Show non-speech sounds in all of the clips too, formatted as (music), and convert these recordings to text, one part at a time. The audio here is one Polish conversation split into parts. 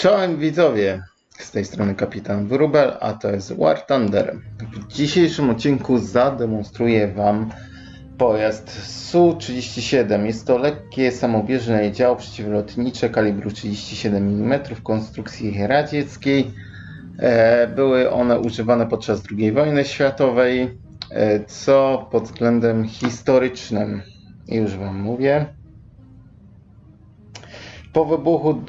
Czołem widzowie, z tej strony kapitan Wróbel, a to jest War Thunder. W dzisiejszym odcinku zademonstruję Wam pojazd Su-37. Jest to lekkie samobieżne dział przeciwlotnicze kalibru 37 mm konstrukcji radzieckiej. E, Były one używane podczas II wojny światowej, e, co pod względem historycznym, już Wam mówię, po wybuchu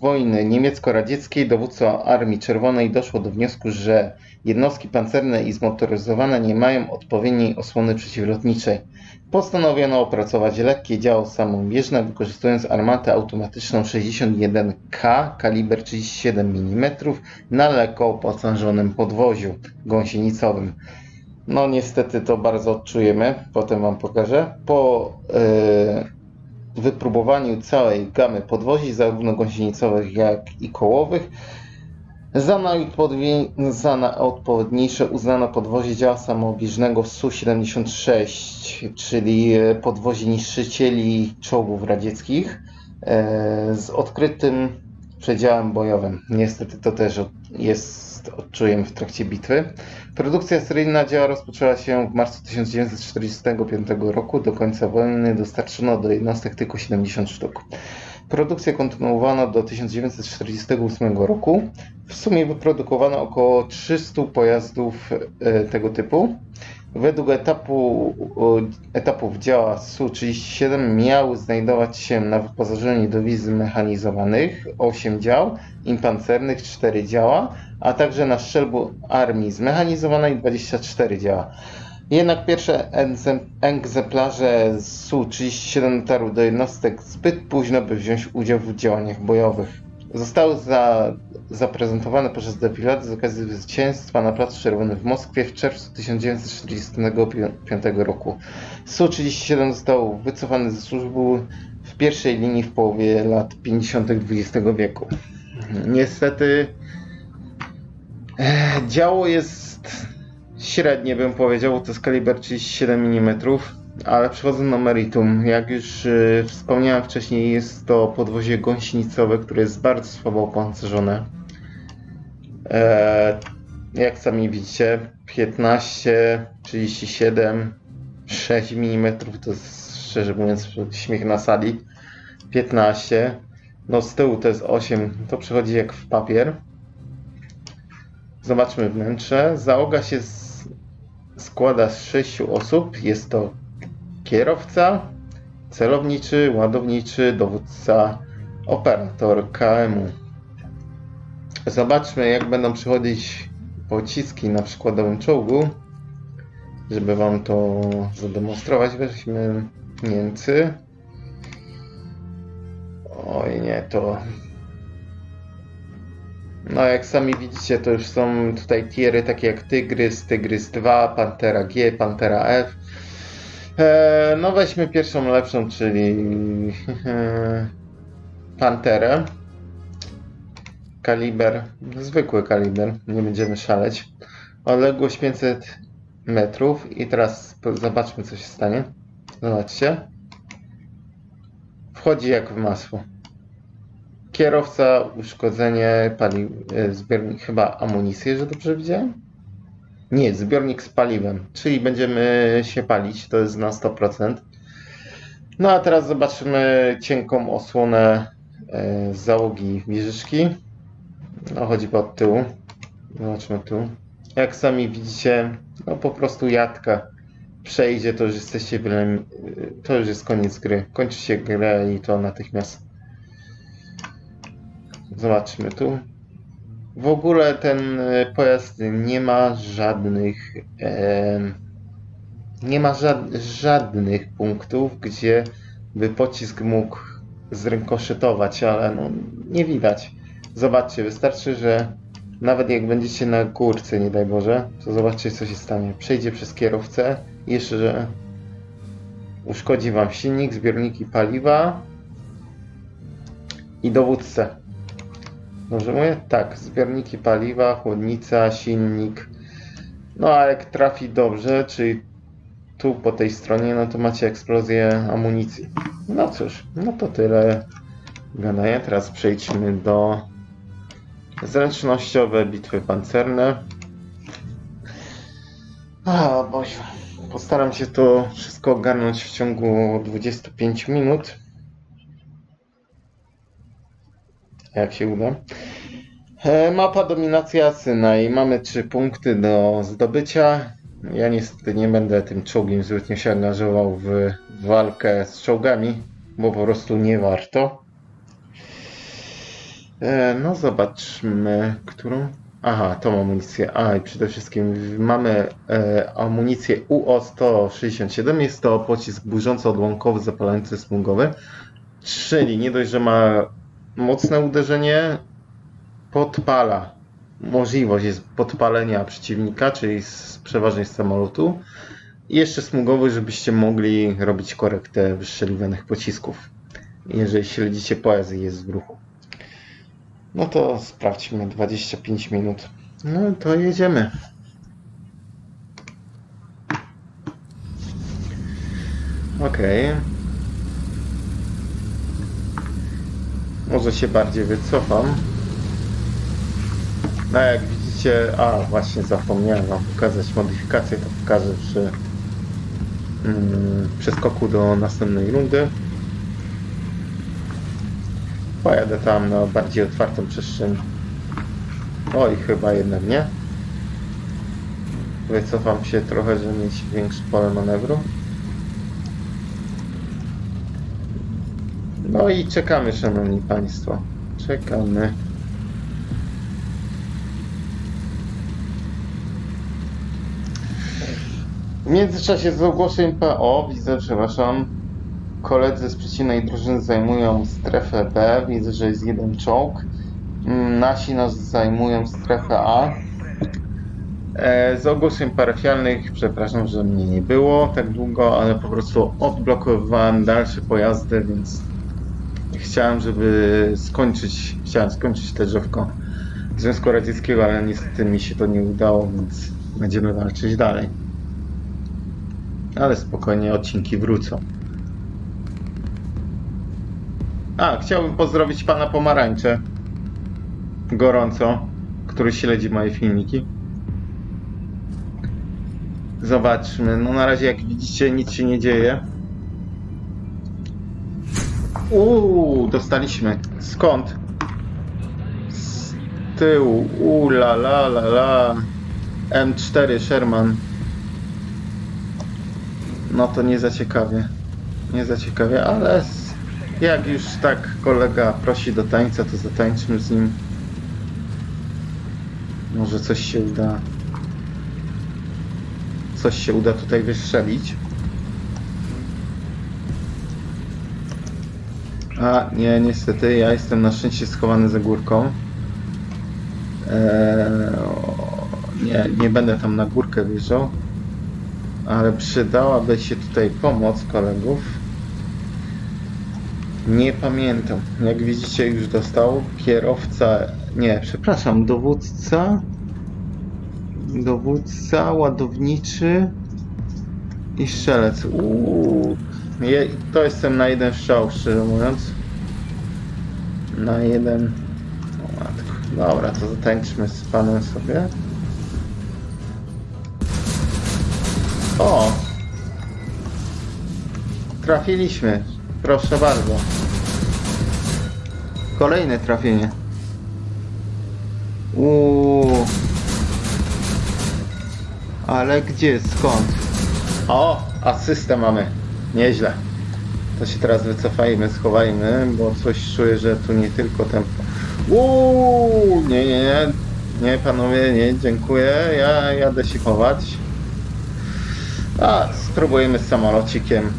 wojny niemiecko-radzieckiej dowódca Armii Czerwonej doszło do wniosku, że jednostki pancerne i zmotoryzowane nie mają odpowiedniej osłony przeciwlotniczej. Postanowiono opracować lekkie działo samobieżne wykorzystując armatę automatyczną 61K kaliber 37 mm na lekko opancerzonym podwoziu gąsienicowym. No niestety to bardzo odczujemy, potem Wam pokażę. Po yy, wypróbowaniu całej gamy podwozi, zarówno gąsienicowych, jak i kołowych, za, najodpowiedni- za najodpowiedniejsze uznano podwozie działa samobieżnego Su-76, czyli e, podwozie niszczycieli czołgów radzieckich e, z odkrytym przedziałem bojowym. Niestety to też od- jest, odczułem w trakcie bitwy. Produkcja seryjna dzieła rozpoczęła się w marcu 1945 roku. Do końca wojny dostarczono do jednostek tylko 70 sztuk. Produkcję kontynuowano do 1948 roku. W sumie wyprodukowano około 300 pojazdów e, tego typu. Według etapu, etapów działa Su-37 miały znajdować się na wyposażeniu dywizji zmechanizowanych 8 dział, im pancernych 4 działa, a także na szczelbu armii zmechanizowanej 24 działa. Jednak pierwsze egzem- egzemplarze Su-37 dotarły do jednostek zbyt późno, by wziąć udział w działaniach bojowych. Zostały za, zaprezentowane podczas defilaty z okazji zwycięstwa na Placu Czerwonym w Moskwie w czerwcu 1945 roku. Su-37 został wycofany ze służby w pierwszej linii w połowie lat 50. XX wieku. Niestety e, działo jest średnie bym powiedział, to jest kaliber 37 mm, ale przechodząc do meritum, jak już y, wspomniałem wcześniej, jest to podwozie gąsienicowe, które jest bardzo słabo opancerzone. E, jak sami widzicie, 15, 37, 6 mm to jest szczerze mówiąc śmiech na sali. 15, no z tyłu to jest 8, to przechodzi jak w papier. Zobaczmy wnętrze. Załoga się z, składa z sześciu osób. Jest to kierowca, celowniczy, ładowniczy, dowódca, operator KM-u. Zobaczmy, jak będą przychodzić pociski na przykładowym czołgu. Żeby Wam to zademonstrować, weźmy Niemcy. Oj, nie, to no, jak sami widzicie, to już są tutaj tiery takie jak Tygrys, Tygrys 2, Pantera G, Pantera F. E, no, weźmy pierwszą lepszą, czyli Panterę. Kaliber, zwykły kaliber, nie będziemy szaleć. Odległość 500 metrów i teraz zobaczmy, co się stanie. Zobaczcie. Wchodzi jak w masło. Kierowca, uszkodzenie, pali, e, zbiornik, chyba amunicję, że dobrze widziałem? Nie, zbiornik z paliwem, czyli będziemy się palić, to jest na 100%. No a teraz zobaczymy cienką osłonę e, załogi wieżyczki. No chodzi pod tyłu. Zobaczmy tu. Jak sami widzicie, no po prostu jadka. Przejdzie, to już jesteście wyle... To już jest koniec gry. Kończy się grę i to natychmiast. Zobaczmy tu. W ogóle ten e, pojazd nie ma żadnych em, nie ma żad, żadnych punktów, gdzie by pocisk mógł zrękoszytować, ale no, nie widać. Zobaczcie, wystarczy, że nawet jak będziecie na górce, nie daj Boże, to zobaczcie co się stanie. Przejdzie przez kierowcę, jeszcze uszkodzi Wam silnik, zbiorniki paliwa i dowódcę. Dobrze mówię? Tak, zbiorniki paliwa, chłodnica, silnik. No a jak trafi dobrze, czyli tu po tej stronie, no to macie eksplozję amunicji. No cóż, no to tyle gadania. Teraz przejdźmy do Zręcznościowe bitwy pancerne. A, Boże. Postaram się to wszystko ogarnąć w ciągu 25 minut. Jak się uda. E, Mapa dominacja Synaj. Mamy trzy punkty do zdobycia. Ja niestety nie będę tym czołgiem zbytnio się angażował w walkę z czołgami, bo po prostu nie warto. E, No zobaczmy, którą. Aha, tą amunicję. A i przede wszystkim mamy e, amunicję UO-167. Jest to pocisk burząco-odłamkowy zapalający smugowy. Czyli nie dość, że ma mocne uderzenie, podpala. Możliwość jest podpalenia przeciwnika, czyli z, przeważnie z samolotu. I jeszcze smugowy, żebyście mogli robić korektę wystrzeliwanych pocisków. Jeżeli śledzicie pojazd i jest w ruchu. No to sprawdźmy 25 minut. No to jedziemy. Okej. Może się bardziej wycofam. No jak widzicie, a właśnie zapomniałem wam pokazać modyfikację, to pokażę przy mm, przeskoku do następnej rundy. Pojadę tam na bardziej otwartą przestrzeń. Oj, chyba jednak nie. Wycofam się trochę, żeby mieć większe pole manewru. No i czekamy, szanowni państwo. Czekamy. W międzyczasie z ogłoszeń PO widzę, przepraszam, koledzy z przeciwnej drużyny zajmują strefę B. Widzę, że jest jeden czołg. Mm, Nasi nas zajmują strefę A. E, Z ogłoszeń parafialnych, przepraszam, że mnie nie było tak długo, ale po prostu odblokowywałem dalsze pojazdy, więc chciałem, żeby skończyć, chciałem skończyć te drzewko Związku Radzieckiego, ale niestety mi się to nie udało, więc będziemy walczyć dalej. Ale spokojnie, odcinki wrócą. A, chciałbym pozdrowić pana Pomarańcze. Gorąco, który śledzi moje filmiki. Zobaczmy. No na razie jak widzicie nic się nie dzieje. Uuu, dostaliśmy. Skąd? Z tyłu. Uuu, la la la la. M4 Sherman. No to nie za ciekawie. Nie za ciekawie, ale jak już tak kolega prosi do tańca, to zatańczmy z nim. Może coś się uda. Coś się uda tutaj wystrzelić. A, nie, niestety, ja jestem na szczęście schowany za górką. Eee, nie, nie będę tam na górkę wjeżdżał. Ale przydałaby się tutaj pomoc kolegów. Nie pamiętam. Jak widzicie, już dostał kierowca. Nie, przepraszam, dowódca. Dowódca, ładowniczy i strzelec. Uuu, je, to jestem na jeden strzał, szczerze mówiąc. Na jeden. O matko. Dobra, to zatańczmy z panem sobie. O! Trafiliśmy. Proszę bardzo. Kolejne trafienie. Uuu. Ale gdzie? Skąd? O! Asystę mamy. Nieźle. To się teraz wycofajmy, schowajmy, bo coś czuję, że tu nie tylko tempo. Uuu! Nie, nie, nie. Nie, panowie, nie, dziękuję. Ja jadę się chować. A, spróbujemy z samolocikiem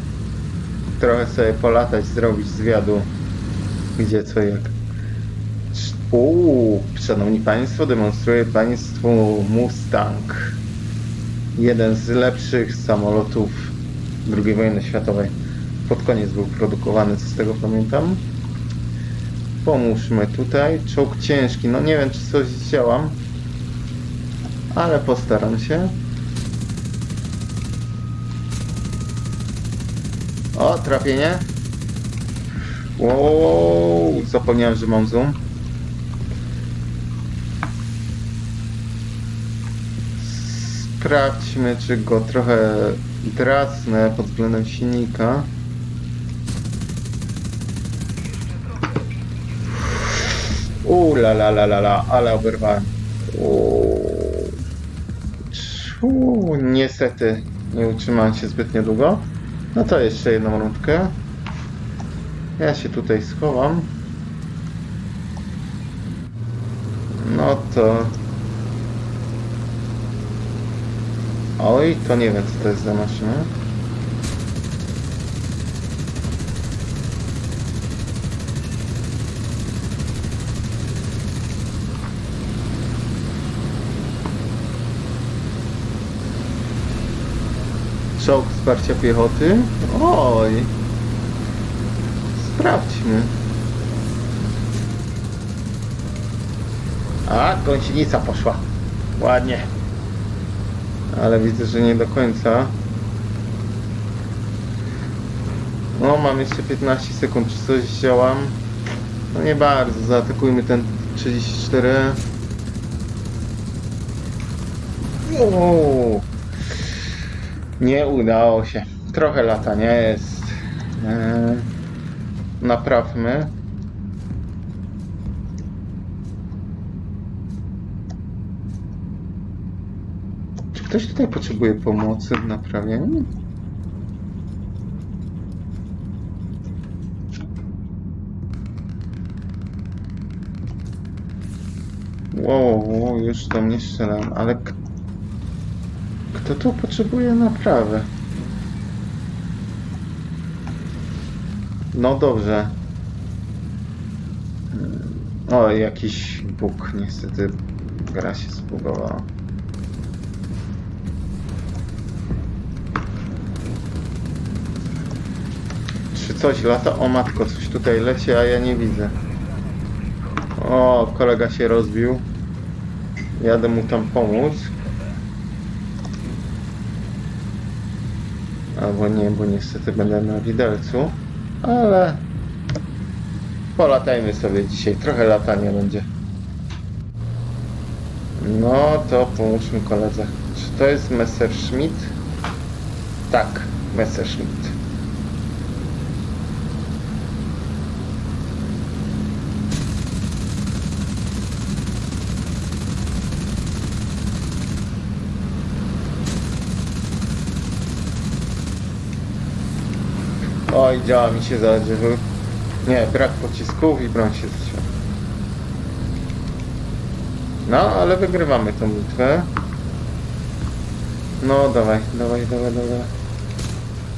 trochę sobie polatać, zrobić zwiadu gdzie co jak. Uuu, szanowni państwo, demonstruję państwu Mustang. Jeden z lepszych samolotów II wojny światowej. Pod koniec był produkowany, co z tego pamiętam. Pomóżmy tutaj. Czołg ciężki. No nie wiem, czy coś zdziałam, ale postaram się. O, trafienie. Wow, zapomniałem, że mam zoom. Sprawdźmy, czy go trochę drasnę pod względem silnika. Uuu, la la la la la, ale oberwałem. Uuu. Niestety nie utrzymałem się zbytnio długo. No to jeszcze jedną rundkę. Ja się tutaj schowam. No to... Oj, to nie wiem co to jest za maszyna. Czołg wsparcia piechoty? Oj! Sprawdźmy. A, gąsienica poszła. Ładnie. Ale widzę, że nie do końca. No, mam jeszcze 15 sekund. Czy coś działam? No nie bardzo. Zaatakujmy ten 34. Uuu. Nie udało się. Trochę latania jest. Eee, naprawmy. Ktoś tutaj potrzebuje pomocy w naprawieniu? Wow, już do mnie strzelam, ale kto tu potrzebuje naprawy? No dobrze. Hmm. O, jakiś bóg, niestety gra się zbugowała. Coś lata? O matko, coś tutaj leci, a ja nie widzę. O, kolega się rozbił. Jadę mu tam pomóc. Albo nie, bo niestety będę na widelcu. Ale polatajmy sobie dzisiaj. Trochę latania będzie. No to pomóżmy koledze. Czy to jest Messerschmitt? Tak, Messerschmitt. Oj, działa mi się zadziwy. Nie, brak pocisków i broń się zciął. No, ale wygrywamy tą bitwę. No, dawaj, dawaj, dawaj, dawaj.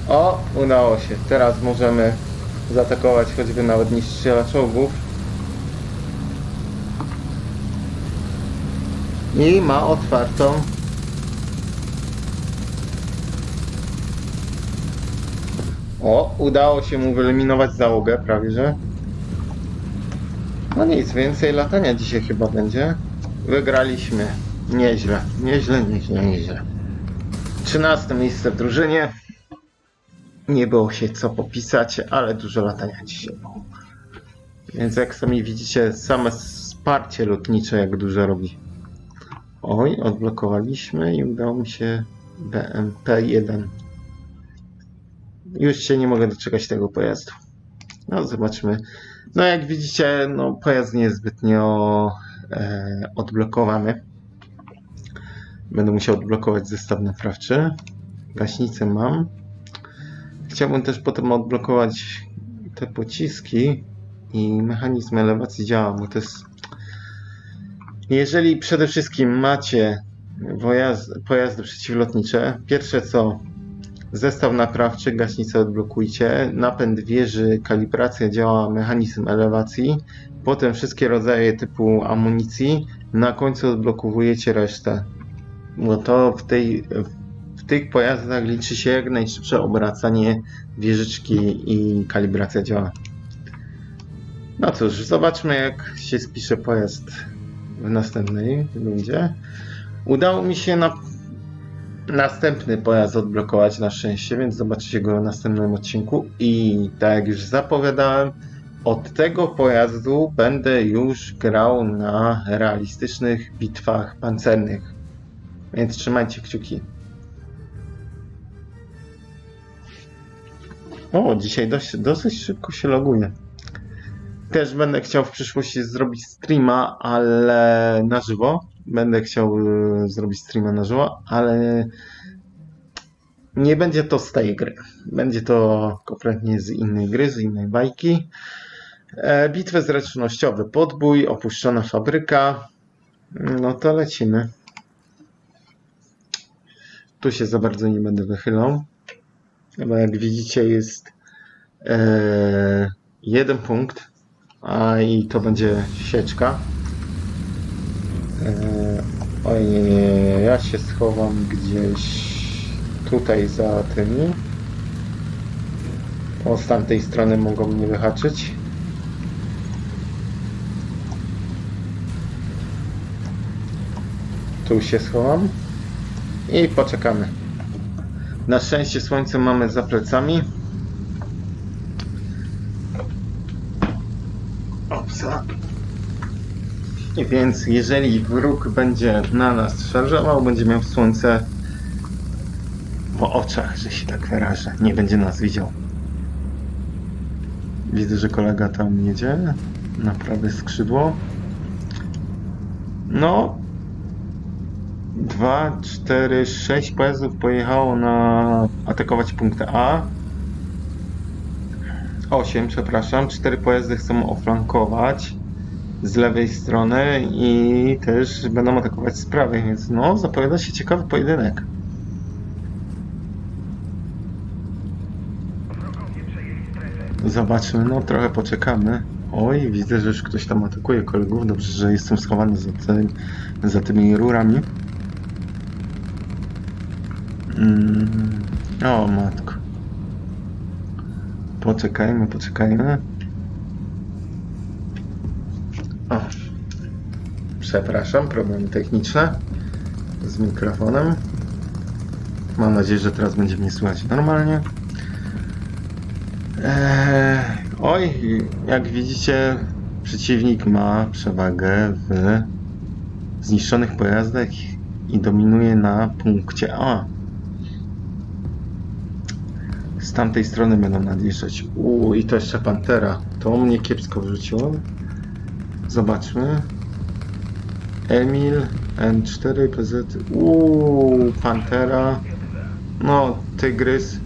O, udało się. Teraz możemy zaatakować choćby nawet niszczyciela czołgów. I ma otwartą O, udało się mu wyeliminować załogę, prawie że. No nic, więcej latania dzisiaj chyba będzie. Wygraliśmy. Nieźle, nieźle, nieźle, nieźle. 13 miejsce w drużynie. Nie było się co popisać, ale dużo latania dzisiaj było. Więc jak sami widzicie, same wsparcie lotnicze jak dużo robi. Oj, odblokowaliśmy i udało mi się BMP-1. Już się nie mogę doczekać tego pojazdu. No, zobaczmy. No, jak widzicie, no, pojazd nie jest zbytnio e, odblokowany. Będę musiał odblokować zestaw naprawczy. Gaśnicę mam. Chciałbym też potem odblokować te pociski i mechanizm elewacji działa, bo to jest... Jeżeli przede wszystkim macie pojazdy przeciwlotnicze, pierwsze co Zestaw naprawczy, gaśnicę odblokujcie, napęd wieży, kalibracja działa, mechanizm elewacji, potem wszystkie rodzaje typu amunicji, na końcu odblokowujecie resztę. Bo to w, tej, w tych pojazdach liczy się jak najszybsze obracanie wieżyczki i kalibracja działa. No cóż, zobaczmy jak się spisze pojazd w następnej rundzie. Udało mi się na następny pojazd odblokować na szczęście, więc zobaczycie go w następnym odcinku. I tak jak już zapowiadałem, od tego pojazdu będę już grał na realistycznych bitwach pancernych. Więc trzymajcie kciuki. O, dzisiaj dość, dosyć szybko się loguje. Też będę chciał w przyszłości zrobić streama, ale na żywo. Będę chciał y, zrobić streama na żywo, ale nie będzie to z tej gry. Będzie to kompletnie z innej gry, z innej bajki. E, bitwy zręcznościowe, podbój, opuszczona fabryka. No to lecimy. Tu się za bardzo nie będę wychylał. Bo jak widzicie jest e, jeden punkt, a i to będzie sieczka. E, oj, nie, nie, ja się schowam gdzieś tutaj za tymi. O, z tamtej strony mogą mnie wyhaczyć. Tu się schowam i poczekamy. Na szczęście słońce mamy za plecami. Opsa. I więc jeżeli wróg będzie na nas szarżował, będzie miał słońce po oczach, że się tak wyrażę. Nie będzie nas widział. Widzę, że kolega tam jedzie na prawe skrzydło. No, 2, 4, 6 pojazdów pojechało na atakować punkt A. 8, przepraszam. 4 pojazdy chcą oflankować z lewej strony i też będą atakować z prawej, więc no, zapowiada się ciekawy pojedynek. Zobaczmy, no trochę poczekamy. Oj, widzę, że już ktoś tam atakuje kolegów. Dobrze, że jestem schowany za, tym, za tymi rurami. Mm. O, matko. Poczekajmy, poczekajmy. Przepraszam, problemy techniczne z mikrofonem. Mam nadzieję, że teraz będzie mnie słychać normalnie. Eee, oj, jak widzicie, przeciwnik ma przewagę w zniszczonych pojazdach i dominuje na punkcie A. Z tamtej strony będą nadjeżdżać. Uuu, i to jeszcze Pantera. To mnie kiepsko wrzuciło. Zobaczmy. Emil, N4, PZ. Uuu, Pantera. No, Tygrys.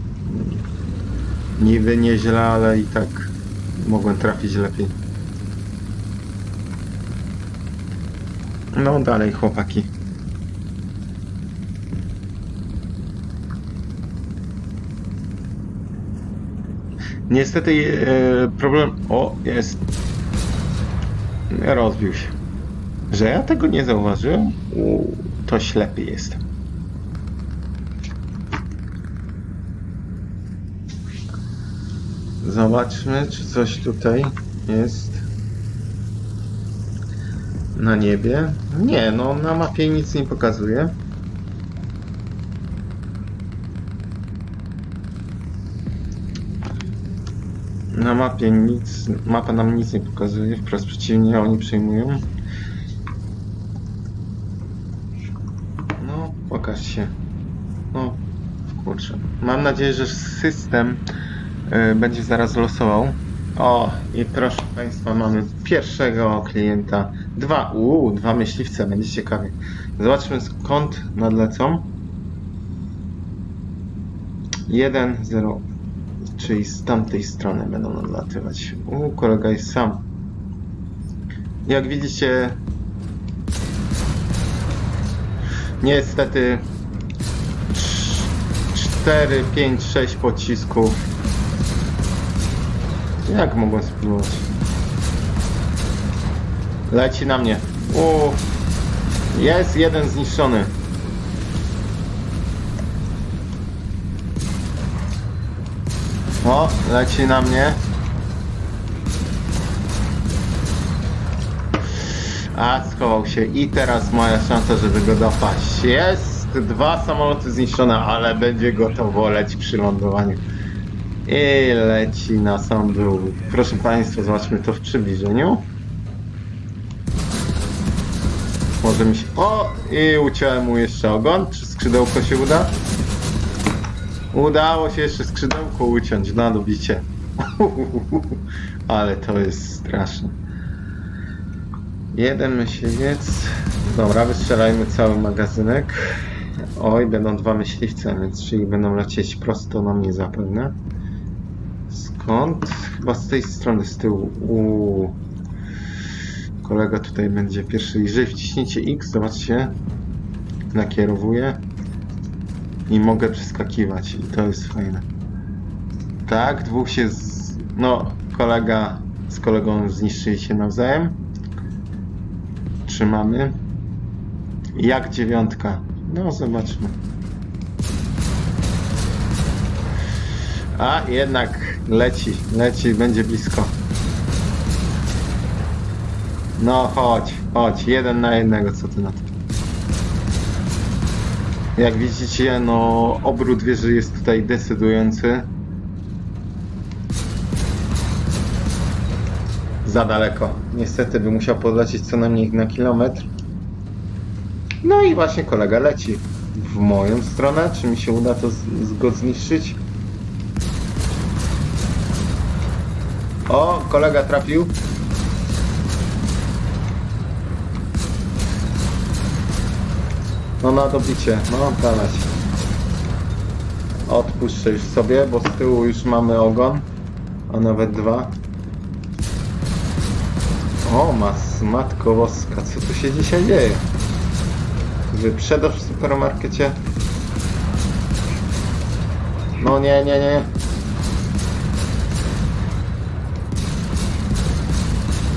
Niby nieźle, ale i tak mogłem trafić lepiej. No dalej chłopaki. Niestety e, problem... O, jest. Rozbił się. Że ja tego nie zauważyłem? U, to ślepy jestem. Zobaczmy, czy coś tutaj jest na niebie. Nie, no na mapie nic nie pokazuje. Na mapie nic, mapa nam nic nie pokazuje, wprost przeciwnie, oni przejmują. No, pokaż się. No, kurczę. Mam nadzieję, że system y, będzie zaraz losował. O, i proszę Państwa, mamy pierwszego klienta. Dwa, uuu, dwa myśliwce, będzie ciekawie. Zobaczmy skąd nadlecą. 1, 0, czyli z tamtej strony będą nadlatywać. U, kolega jest sam. Jak widzicie, niestety 4, 5, 6 pocisków. Jak mogłem spróbować? Leci na mnie. U, jest jeden zniszczony. O, leci na mnie. A, schował się. I teraz moja szansa, żeby go dopaść. Jest! Dwa samoloty zniszczone, ale będzie gotowo leci przy lądowaniu. I leci na sam dół. Proszę Państwa, zobaczmy to w przybliżeniu. Może mi się... O! I uciąłem mu jeszcze ogon. Czy skrzydełko się uda? Udało się jeszcze skrzydełko uciąć. Na dobicie. (laughs) Ale to jest straszne. Jeden myśliwiec. Dobra, wystrzelajmy cały magazynek. Oj, będą dwa myśliwce, więc czyli będą lecieć prosto na mnie zapewne. Skąd? Chyba z tej strony, z tyłu. Uuu. Kolega tutaj będzie pierwszy. Jeżeli wciśniecie X, zobaczcie, nakierowuję i mogę przeskakiwać i to jest fajne. Tak, dwóch się z... no, kolega z kolegą zniszczyli się nawzajem. Trzymamy. Jak dziewiątka? No, zobaczmy. A, jednak leci, leci, będzie blisko. No, chodź, chodź, jeden na jednego, co ty na to? Jak widzicie, no, obrót wieży jest tutaj decydujący. Za daleko. Niestety by musiał podlecieć co najmniej na kilometr. No i właśnie kolega leci w moją stronę. Czy mi się uda to go zniszczyć? O, kolega trafił. No na dobicie, no dalej. Odpuszczę już sobie, bo z tyłu już mamy ogon, a nawet dwa. O, mas, matko woska, co tu się dzisiaj dzieje? Wyprzedaż w supermarkecie? No nie, nie, nie.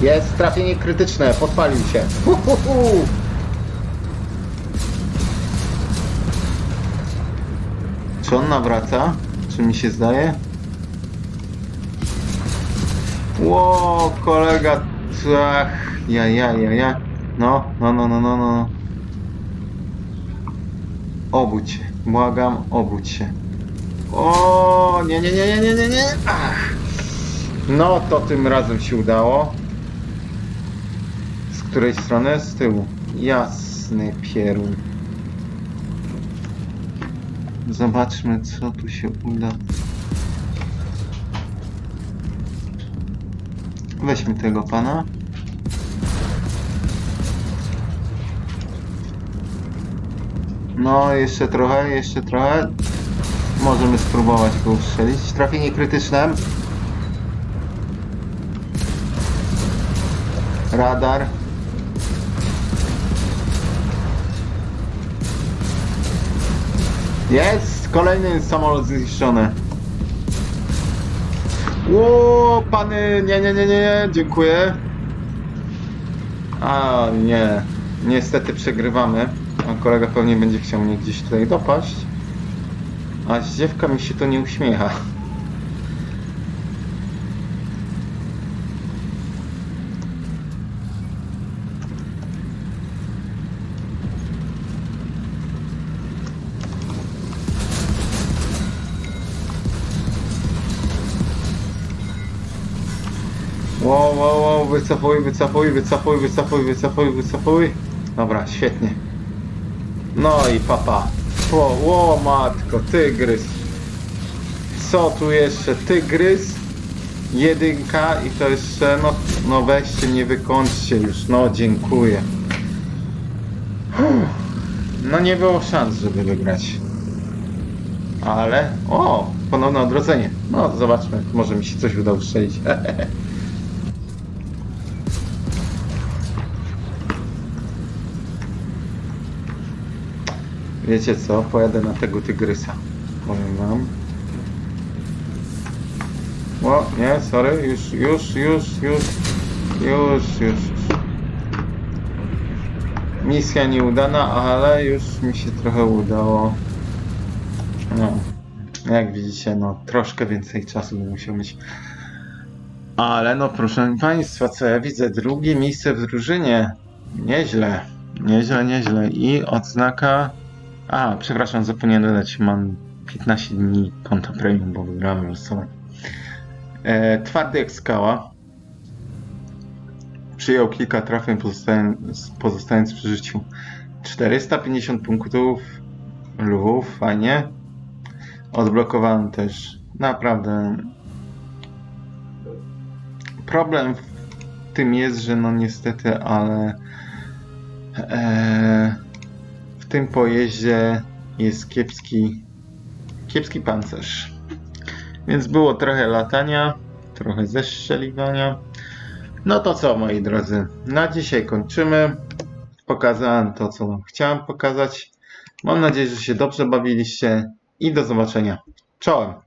Jest trafienie krytyczne, podpalił się. Hu, hu, hu. Czy on nawraca? Czy mi się zdaje? Ło, kolega, ach, ja, ja, ja, ja. No, no, no, no, no, no. Obudź się, błagam, obudź się. O, nie, nie, nie, nie, nie, nie, nie. Ach. No, to tym razem się udało. Z której strony? Z tyłu. Jasny pierun. Zobaczmy, co tu się uda. Weźmy tego pana. No, jeszcze trochę, jeszcze trochę. Możemy spróbować go ustrzelić. Trafienie krytyczne. Radar. Jest! Kolejny samolot zniszczony. Ło, pany, nie, nie, nie, nie, nie, dziękuję. A, nie. Niestety przegrywamy. A kolega pewnie będzie chciał mnie gdzieś tutaj dopaść. A dziewka mi się to nie uśmiecha. Wow, wow, wow, wycofuj, wycofuj, wycofuj, wycofuj, wycofuj, wycofuj. Dobra, świetnie. No i papa. O, o matko, tygrys. Co tu jeszcze? Tygrys, jedynka i to jeszcze, no, no weźcie, nie wykończcie już, no dziękuję. No nie było szans, żeby wygrać. Ale, o, ponowne odrodzenie. No, zobaczmy, może mi się coś uda ustrzelić. (laughs) Wiecie co? Pojadę na tego tygrysa. Powiem wam. O, nie, sorry, już, już, już, już, już, już. Misja nieudana, ale już mi się trochę udało. No, jak widzicie, no troszkę więcej czasu bym musiał mieć. Ale no proszę Państwa, co ja widzę? Drugie miejsce w drużynie. Nieźle, nieźle, nieźle. I odznaka a, przepraszam, zapomniałem dodać, mam 15 dni konta premium, bo wygrałem losowanie. E, twardy jak skała. Przyjął kilka trafień, pozostając, pozostając przy życiu. 450 punktów. Lwów, fajnie. Odblokowałem też naprawdę. Problem w tym jest, że no niestety, ale e, tym pojeździe jest kiepski, kiepski pancerz. Więc było trochę latania, trochę zestrzeliwania. No to co, moi drodzy, na dzisiaj kończymy. Pokazałem to, co chciałem pokazać. Mam nadzieję, że się dobrze bawiliście i do zobaczenia. Czołem!